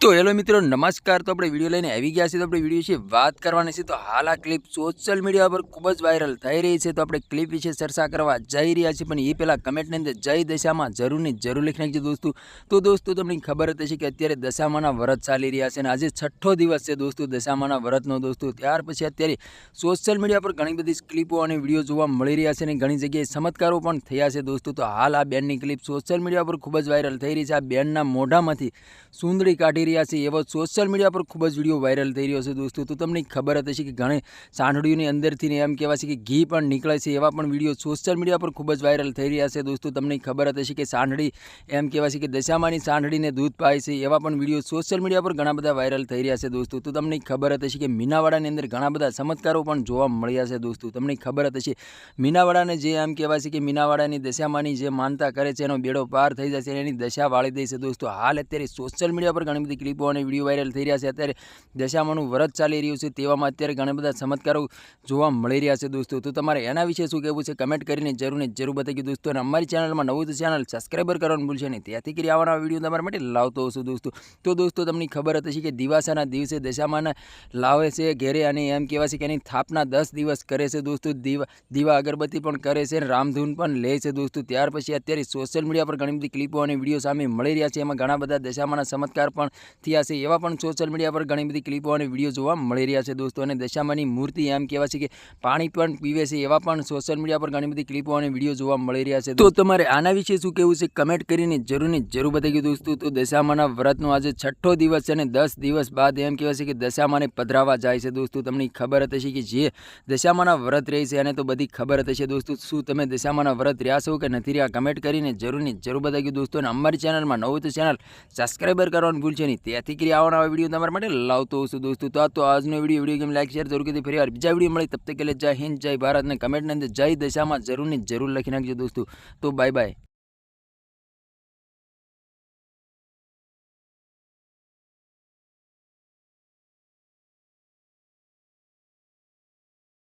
તો હેલો મિત્રો, નમસ્કાર. તો આપણે વીડિયો લઈને આવી ગયા છીએ. તો આપણે વીડિયો વિશે વાત કરવાની છે. તો હાલ આ ક્લિપ સોશિયલ મીડિયા પર ખૂબ જ વાયરલ થઈ રહી છે. તો આપણે ક્લિપ વિશે ચર્ચા કરવા જઈ રહ્યા છીએ. પણ એ પહેલાં કમેન્ટની અંદર જય દશામાં જરૂરની જરૂર લખી નાખજો દોસ્તો. તો દોસ્તો, તમને ખબર જ હશે કે અત્યારે દશામાના વ્રત ચાલી રહ્યા છે. અને આજે છઠ્ઠો દિવસ છે દોસ્તો, દશામાના વ્રતનો દોસ્તો. ત્યાર પછી અત્યારે સોશિયલ મીડિયા પર ઘણી બધી ક્લિપો અને વીડિયો જોવા મળી રહ્યા છે. અને ઘણી જગ્યાએ ચમત્કારો પણ થયા છે દોસ્તો. તો હાલ આ બેનની ક્લિપ સોશિયલ મીડિયા પર ખૂબ જ વાયરલ થઈ રહી છે. આ બેનના મોઢામાંથી સુંદરી કાઢી રહ્યા છે. એવો સોશિયલ મીડિયા પર ખૂબ જ વીડિયો વાયરલ થઈ રહ્યો છે દોસ્તો. તો તમને ખબર હતી કે ઘણી સાંઠળીઓની અંદરથી એમ કહેવાય છે કે ઘી પણ નીકળે છે. એવા પણ વીડિયો સોશિયલ મીડિયા પર ખૂબ જ વાયરલ થઈ રહ્યા છે દોસ્તો. તમને ખબર હતી કે સાંઠળી એમ કહેવાય છે કે દશામાની સાંઠળીને દૂધ પાય છે. એવા પણ વીડિયો સોશિયલ મીડિયા પર ઘણા બધા વાયરલ થઈ રહ્યા છે દોસ્તો. તો તમને ખબર હતી કે મીનાવાડાની અંદર ઘણા બધા ચમત્કારો પણ જોવા મળ્યા છે દોસ્તો. તમને ખબર હતી મીનાવાડાને જે એમ કહેવાય છે કે મીનાવાડાની દશામાની જે માનતા કરે છે, એનો બેડો પાર થઈ જશે એની દશા વાળી દે છે દોસ્તો. હાલ અત્યારે સોશિયલ મીડિયા પર ઘણી બધી ક્લિપો અને વીડિયો વાયરલ થઈ રહ્યા છે. અત્યારે દશામાનું વ્રત ચાલી રહ્યું છે તેવામાં અત્યારે ઘણા બધા ચમત્કારો જોવા મળી રહ્યા છે દોસ્તો. તો તમારે એના વિશે શું કહેવું છે કમેન્ટ કરીને જરૂર ને જરૂર બતાવી દોસ્તો. અને અમારી ચેનલમાં નવું ચેનલ સબસ્ક્રાઈબર કરવાનું ભૂલશે નહીં. ત્યાંથી કરી આવવાના વીડિયો તમારા માટે લાવતો હશું દોસ્તો. તો દોસ્તો, તમને ખબર હતી કે દિવાસાના દિવસે દશામાના લાવે છે ઘેરે અને એમ કહેવાય છે કે એની થાપના દસ દિવસ કરે છે દોસ્તો. દીવા દીવા અગરબત્તી પણ કરે છે, રામધૂન પણ લે છે દોસ્તો. ત્યાર પછી અત્યારે સોશિયલ મીડિયા પર ઘણી બધી ક્લિપો અને વીડિયો સામે મળી રહ્યા છે. એમાં ઘણા બધા દશામાના ચમત્કાર પણ થયા છે. એવા પણ સોશિયલ મીડિયા પર ઘણી બધી ક્લિપો અને વીડિયો જોવા મળી રહ્યા છે દોસ્તો. અને દશામાની મૂર્તિ એમ કહેવાય છે કે પાણી પણ પીવે છે. એવા પણ સોશિયલ મીડિયા પર ઘણી બધી ક્લિપો અને વીડિયો જોવા મળી રહ્યા છે. તો તમારે આના વિશે શું કહેવું છે? કમેન્ટ કરીને જરૂર ને જરૂર બતાવી દોસ્તો. તો દશામાના વ્રતનો આજે છઠ્ઠો દિવસ છે અને દસ દિવસ બાદ એમ કહેવાય છે કે દશામાને પધરાવા જાય છે દોસ્તો. તમને ખબર હતી કે જે દશામાના વ્રત રહે છે એને તો બધી ખબર હતી હશે દોસ્તો. શું તમે દશામાના વ્રત રહ્યા છો કે નથી રહ્યા? કમેન્ટ કરીને જરૂર ને જરૂર બતાવી દોસ્તો. અને અમારી ચેનલમાં નવું તો ચેનલ સબસ્ક્રાઈબર કરવાનું ભૂલશે નહીં. ત્યાંથી કરી આવવાના વીડિયો તમારા માટે, લાવતો હશું દોસ્તો. તો આ તો આજનો video video game like share જરૂર ફરી વાર બીજા વીડિયો મળે. તબ તક કે જય હિન્દ, જય ભારત. અને કમેન્ટની અંદર જય દશામાં જરૂરની જરૂર લખી નાખજો દોસ્તો. તો બાય બાય